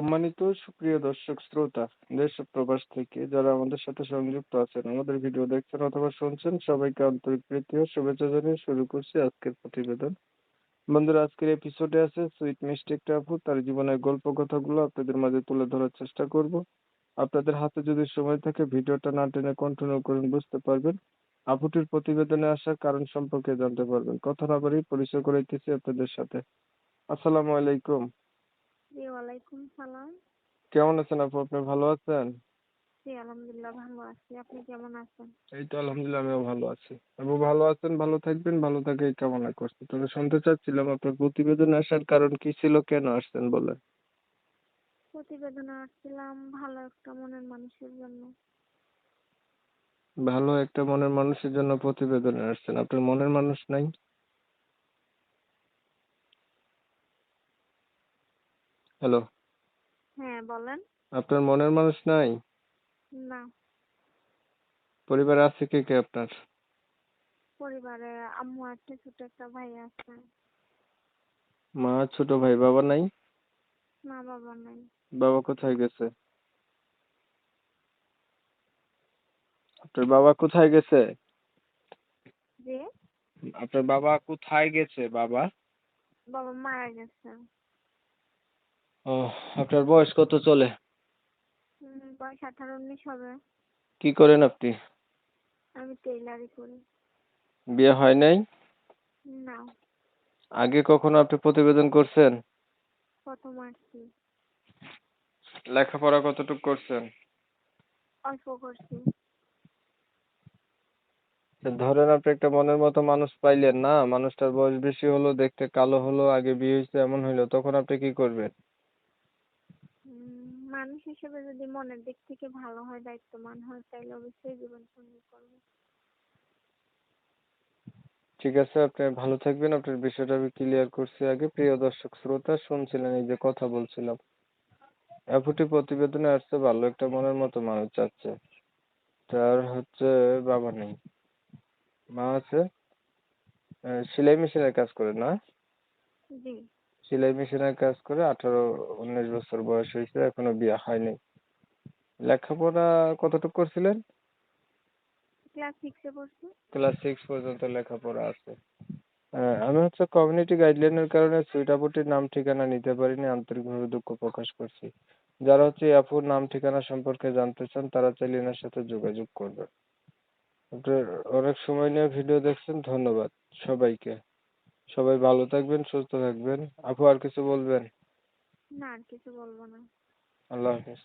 সম্মানিত সুপ্রিয় দর্শক শ্রোতা, দেশ ও প্রবাস থেকে যারা আমাদের সাথে সংযুক্ত আছেন, আমাদের ভিডিও দেখছেন অথবা শুনছেন, সবাইকে আন্তরিক প্রীতি ও শুভেচ্ছা জানিয়ে শুরু করছি আজকের প্রতিবেদন। বন্ধুরা, আজকের এপিসোডে আছে সুইট মিষ্টি একটা তার জীবনের গল্প কথাগুলো আপনাদের মাঝে তুলে ধরার চেষ্টা করব। আপনাদের হাতে যদি সময় থাকে, ভিডিওটা না টেনে কন্টিনিউ করুন, বুঝতে পারবেন। আপুটির প্রতিবেদনে আসার কারণ সম্পর্কে জানতে পারবেন। কথা না বাড়িয়ে পরিচয় করে দিতেছি আপনাদের সাথে। আসসালামু আলাইকুম। জি ওয়ালাইকুম সালাম। কেমন আছেন আপু? আপনি ভালো আছেন? জি আলহামদুলিল্লাহ ভালো আছি। আপনি কেমন আছেন? এই তো আলহামদুলিল্লাহ আমিও ভালো আছি। আপু ভালো আছেন ভালো থাকবেন ভালো থাকে এই কামনা করছি। তবে শুনতে চাচ্ছিলাম আপনার প্রতিবেদনে আসার কারণ কি ছিল কেন আসছেন বলেন প্রতিবেদনে আসছিলাম ভালো একটা মনের মানুষের জন্য। ভালো একটা মনের মানুষের জন্য প্রতিবেদনে আসছেন। আপনার মনের মানুষ নাই? হ্যালো। হ্যাঁ বলেন। আপনার মনের মানুষ নাই? না। পরিবারে আছে কে কে আপনার? পরিবারে আম্মু আছে ছোট একটা ভাই আছে। মা ছোট ভাই বাবা নাই? মা বাবা নাই। বাবা কোথায় গেছে? আপনার বাবা কোথায় গেছে? আপনার বাবা কোথায় গেছে বাবা? বাবা মারা গেছে। ও আপনার বয়স কত চলে? বয়স আঠারো উনিশ হবে। কি করেন আপনি? আমি টেইলারি করি। বিয়ে হয় নাই? না। আগে কখনো আপনি প্রতিবেদন করছেন? প্রথম আসছি লেখাপড়া কতটুকু করছেন? অল্প করছি। ধরেন আপনি একটা মনের মতো মানুষ পাইলেন না মানুষটার বয়স বেশি হলো দেখতে কালো হলো আগে বিয়ে হয়েছে এমন হইল তখন আপনি কি করবেন? মানুষ হিসেবে যদি মনের দিক থেকে ভালো হয় দায়িত্ববান হয় তাহলে অবশ্যই জীবন সঙ্গী করব। ঠিক আছে আপনি ভালো থাকবেন। আপনার বিষয়টা আমি ক্লিয়ার করছি আগে। প্রিয় দর্শক শ্রোতা শুনছিলেন এই যে কথা বলছিলাম। আপুটি প্রতিবেদনে আসছে ভালো একটা মনের মতো মানুষ চাচ্ছে তার হচ্ছে বাবা নেই। মা আছে। সেলাই মেশিনের কাজ করে না? জি। সেলাই মেশিনের কাজ করে আঠারো উনিশ বছর বয়স হয়েছে এখনও বিয়ে হয়নি। লেখাপড়া কতটুকু করছিলেন? ক্লাস সিক্সে পড়ছি। ক্লাস সিক্স পর্যন্ত লেখাপড়া আছে। আমি হচ্ছে কমিউনিটি গাইডলাইনের কারণে সুইট আপুটির নাম ঠিকানা নিতে পারিনি আন্তরিকভাবে দুঃখ প্রকাশ করছি। যারা হচ্ছে আপুর নাম ঠিকানা সম্পর্কে জানতে চান তারা চাইলে এনার সাথে যোগাযোগ করবেন। আপনার অনেক সময় নিয়ে ভিডিও দেখছেন ধন্যবাদ সবাইকে। সবাই ভালো থাকবেন সুস্থ থাকবেন। আপু আর কিছু বলবেন? না আর কিছু বলব না। আল্লাহ হাফেজ।